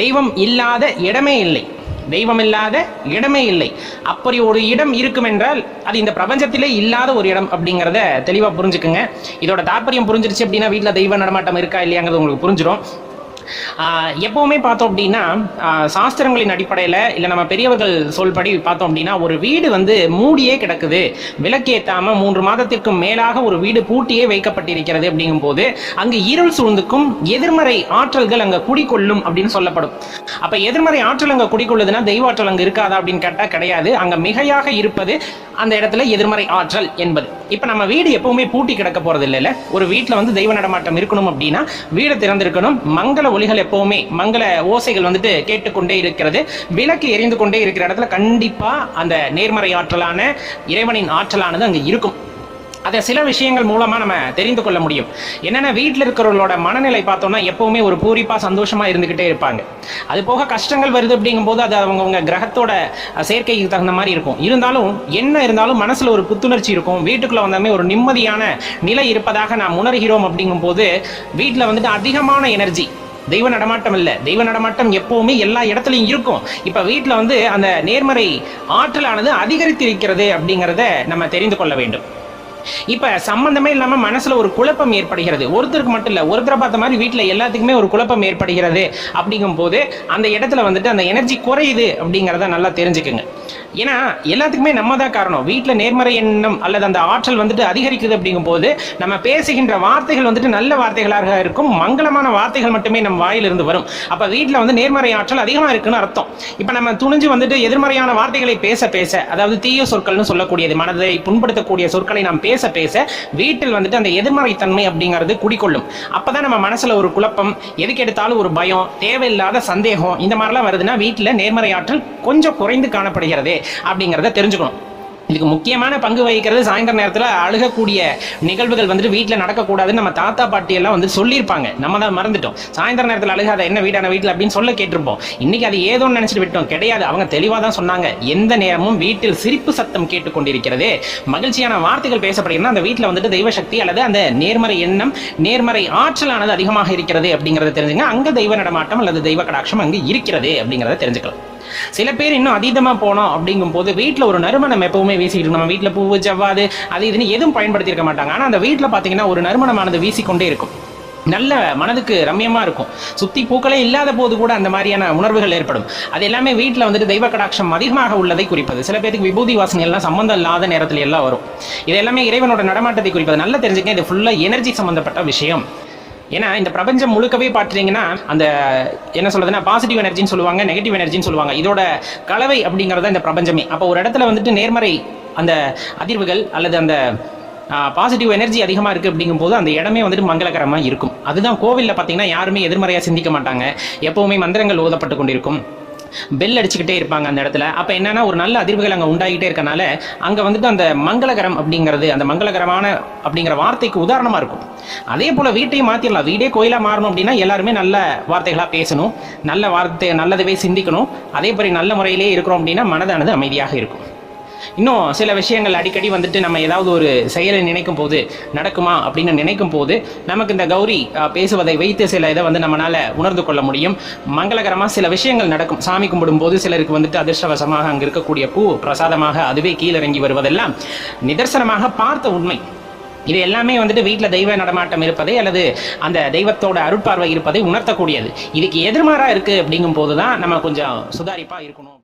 தெய்வம் இல்லாத இடமே இல்லை. தெய்வம் இல்லாத இடமே இல்லை. அப்படி ஒரு இடம் இருக்கும் என்றால் அது இந்த பிரபஞ்சத்திலே இல்லாத ஒரு இடம் அப்படிங்கிறத தெளிவாக புரிஞ்சுக்குங்க. இதோட தாற்பயம் புரிஞ்சிருச்சு அப்படின்னா வீட்டில் தெய்வ நடமாட்டம் இருக்கா இல்லையாங்கிறது உங்களுக்கு புரிஞ்சிடும் எப்போவுமே பார்த்தோம் அப்படின்னா சாஸ்திரங்களின் அடிப்படையில் இல்லை நம்ம பெரியவர்கள் சொல்படி பார்த்தோம் அப்படின்னா ஒரு வீடு வந்து மூடியே கிடக்குது. விளக்கேத்தாம மூன்று மாதத்திற்கு மேலாக ஒரு வீடு பூட்டியே வைக்கப்பட்டிருக்கிறது அப்படிங்கும் போது அங்கு இருள் சூழ்ந்துக்கும் எதிர்மறை ஆற்றல்கள் அங்கே குடிக்கொள்ளும் அப்படின்னு சொல்லப்படும். அப்போ எதிர்மறை ஆற்றல் அங்கே குடிக்கொள்ளுதுன்னா தெய்வ ஆற்றல் அங்கே இருக்காதா அப்படின்னு கேட்டால் கிடையாது. அங்கே மிகையாக இருப்பது அந்த இடத்துல எதிர்மறை ஆற்றல் என்பது. இப்போ நம்ம வீடு எப்பவுமே பூட்டி கிடக்க போறது இல்லைல்ல ஒரு வீட்டில் வந்து தெய்வ நடமாட்டம் இருக்கணும் அப்படின்னா வீடு திறந்திருக்கணும் மங்கள ஒளிகள் எப்பவுமே மங்கள ஓசைகள் வந்துட்டு கேட்டுக்கொண்டே இருக்கிறது. விளக்கு எரிந்து கொண்டே இருக்கிற இடத்துல கண்டிப்பா அந்த நேர்மறை ஆற்றலான இறைவனின் ஆற்றலானது அங்க இருக்கும். அதை சில விஷயங்கள் மூலமா நம்ம தெரிந்து கொள்ள முடியும். என்னென்னா வீட்டில் இருக்கிறவங்களோட மனநிலை பார்த்தோம்னா எப்பவுமே ஒரு பூரிப்பா சந்தோஷமா இருந்துகிட்டே இருப்பாங்க. அது போக கஷ்டங்கள் வருது அப்படிங்கும்போது அது அவங்கவுங்க கிரகத்தோட சேர்க்கைக்கு தகுந்த மாதிரி இருக்கும். இருந்தாலும் என்ன இருந்தாலும் மனசுல ஒரு புத்துணர்ச்சி இருக்கும். வீட்டுக்குள்ள வந்தாலுமே ஒரு நிம்மதியான நிலை இருப்பதாக நாம் உணர்கிறோம் அப்படிங்கும்போது வீட்டில் வந்துட்டு அதிகமான எனர்ஜி தெய்வ நடமாட்டம் இல்ல. தெய்வ நடமாட்டம் எப்பவுமே எல்லா இடத்துலையும் இருக்கும். இப்ப வீட்டில் வந்து அந்த நேர்மறை ஆற்றலானது அதிகரித்து இருக்கிறது அப்படிங்கிறத நம்ம தெரிந்து கொள்ள வேண்டும். இப்ப சம்பந்தமே இல்லாம மனசுல ஒரு குழப்பம் ஏற்படுகிறது. ஒருத்தருக்கு மட்டும் இல்ல ஒருத்தரை பார்த்த மாதிரி வீட்டுல எல்லாத்துக்குமே ஒரு குழப்பம் ஏற்படுகிறது அப்படிங்கும் போது அந்த இடத்துல வந்துட்டு அந்த எனர்ஜி குறையுது அப்படிங்கறத நல்லா தெரிஞ்சுக்குங்க. ஏன்னா எல்லாத்துக்குமே நம்ம தான் காரணம். வீட்டில் நேர்மறை எண்ணம் அல்லது அந்த ஆற்றல் வந்துட்டு அதிகரிக்குது அப்படிங்கும் போது நம்ம பேசுகின்ற வார்த்தைகள் வந்துட்டு நல்ல வார்த்தைகளாக இருக்கும். மங்களமான வார்த்தைகள் மட்டுமே நம்ம வாயிலிருந்து வரும். அப்ப வீட்டில் வந்து நேர்மறை ஆற்றல் அதிகமா இருக்குன்னு அர்த்தம். இப்ப நம்ம துணிஞ்சு வந்துட்டு எதிர்மறையான வார்த்தைகளை பேச பேச அதாவது தீய சொற்கள்னு சொல்லக்கூடியது மனதை புண்படுத்தக்கூடிய சொற்களை நாம் பேச பேச வீட்டில் வந்துட்டு அந்த எதிர்மறை தன்மை அப்படிங்கிறது குடிக்கொள்ளும் அப்பதான் நம்ம மனசுல ஒரு குழப்பம் எதுக்கு எடுத்தாலும் ஒரு பயம் தேவையில்லாத சந்தேகம் இந்த மாதிரிலாம் வருதுன்னா வீட்டில் நேர்மறை ஆற்றல் கொஞ்சம் குறைந்து காணப்படுகிறது. அப்படிங்கிறத தெரிஞ்சுக்கணும். இதுக்கு முக்கியமான பங்கு வகிக்கிறது சாயந்தர நேரத்தில் அழுகக்கூடிய நிகழ்வுகள் வந்துட்டு வீட்டில் நடக்கக்கூடாதுன்னு நம்ம தாத்தா பாட்டி எல்லாம் வந்து சொல்லியிருப்பாங்க. நம்ம தான் மறந்துட்டோம். சாயந்தர நேரத்தில் அழுகாத என்ன வீடான வீட்டில் அப்படின்னு சொல்ல கேட்டிருப்போம். இன்னைக்கு அது ஏதோ நினைச்சிட்டு விட்டோம். கிடையாது. அவங்க தெளிவாக தான் சொன்னாங்க. எந்த நேரமும் வீட்டில் சிரிப்பு சத்தம் கேட்டுக்கொண்டிருக்கிறது. மகிழ்ச்சியான வார்த்தைகள் பேசப்படுகிறதுனா அந்த வீட்டில் வந்துட்டு தெய்வ சக்தி அல்லது அந்த நேர்மறை எண்ணம் நேர்மறை ஆற்றலானது அதிகமாக இருக்கிறது அப்படிங்கிறத தெரிஞ்சுங்க. அங்க தெய்வ நடமாட்டம் அல்லது தெய்வ கடாட்சம் அங்கு இருக்கிறது அப்படிங்கிறத தெரிஞ்சுக்கலாம். சில பேர் இன்னும் அதீதமாக போனோம் அப்படிங்கும் போது வீட்டில் ஒரு நறுமணம் எப்பவுமே வீசிக்கிட்டு நம்ம வீட்டில் பூவு ஜவ்வாது அது இதுன்னு எதுவும் பயன்படுத்தியிருக்க மாட்டாங்க. ஆனால் அந்த வீட்டில் பார்த்தீங்கன்னா ஒரு நறுமணமானது வீசிக்கொண்டே இருக்கும். நல்ல மனதுக்கு ரம்யமாக இருக்கும். சுத்தி பூக்களே இல்லாத போது கூட அந்த மாதிரியான உணர்வுகள் ஏற்படும். அது எல்லாமே வீட்டில் வந்துட்டு தெய்வ கடாட்சம் அதிகமாக உள்ளதை குறிப்பது. சில பேருக்கு விபூதி வாசனை எல்லாம் சம்பந்தம் இல்லாத நேரத்தில் எல்லாம் வரும். இது எல்லாமே இறைவனோட நடமாட்டத்தை குறிப்பது. நல்லா தெரிஞ்சுக்க இது ஃபுல்லாக எனர்ஜி சம்பந்தப்பட்ட விஷயம். ஏன்னா இந்த பிரபஞ்சம் முழுக்கவே பார்த்தீங்கன்னா அந்த என்ன சொல்றதுன்னா பாசிட்டிவ் எனர்ஜின்னு சொல்லுவாங்க நெகட்டிவ் எனர்ஜின்னு சொல்லுவாங்க. இதோட கலவை அப்படிங்கிறது இந்த பிரபஞ்சமே. அப்போ ஒரு இடத்துல வந்துட்டு நேர்மறை அந்த அதிர்வுகள் அல்லது அந்த பாசிட்டிவ் எனர்ஜி அதிகமாக இருக்குது அப்படிங்கும்போது அந்த இடமே வந்துட்டு மங்களகரமாக இருக்கும். அதுதான் கோவிலில் பார்த்தீங்கன்னா யாருமே எதிர்மறையாக சிந்திக்க மாட்டாங்க. எப்பவுமே மந்திரங்கள் ஓதப்பட்டு கொண்டிருக்கும். பெல் அடிச்சுக்கிட்டே இருப்பாங்க அந்த இடத்துல. அப்போ என்னன்னா ஒரு நல்ல அதிர்வுகள் அங்கே உண்டாகிட்டே இருக்கனால அங்கே வந்துட்டு அந்த மங்களகரம் அப்படிங்கிறது அந்த மங்களகரமான அப்படிங்கிற வார்த்தைக்கு உதாரணமாக இருக்கும். அதே போல் வீட்டையும் மாற்றிடலாம் வீடே கோயிலாக மாறணும் அப்படின்னா எல்லாருமே நல்ல வார்த்தைகளாக பேசணும். நல்ல வார்த்தை நல்லதவே சிந்திக்கணும். அதே மாதிரி நல்ல முறையிலே இருக்கிறோம் அப்படின்னா மனதானது அமைதியாக இருக்கும். இன்னும் சில விஷயங்கள் அடிக்கடி வந்துட்டு நம்ம ஏதாவது ஒரு செயலை நினைக்கும் போது நடக்குமா அப்படின்னு நினைக்கும் போது நமக்கு இந்த கௌரி பேசுவதை வைத்து சில இதை வந்து நம்மளால உணர்ந்து கொள்ள முடியும். மங்களகரமா சில விஷயங்கள் நடக்கும். சாமி கும்பிடும் போது சிலருக்கு வந்துட்டு அதிர்ஷ்டவசமாக அங்க இருக்கக்கூடிய பூ பிரசாதமாக அதுவே கீழிறங்கி வருவதெல்லாம் நிதர்சனமாக பார்த்த உண்மை. இது எல்லாமே வந்துட்டு வீட்டில் தெய்வ நடமாட்டம் இருப்பதை அல்லது அந்த தெய்வத்தோட அருட்பார்வை இருப்பதை உணர்த்தக்கூடியது. இதுக்கு எதிர்மாறா இருக்கு அப்படிங்கும் போது தான் நம்ம கொஞ்சம் சுதாரிப்பா இருக்கணும்.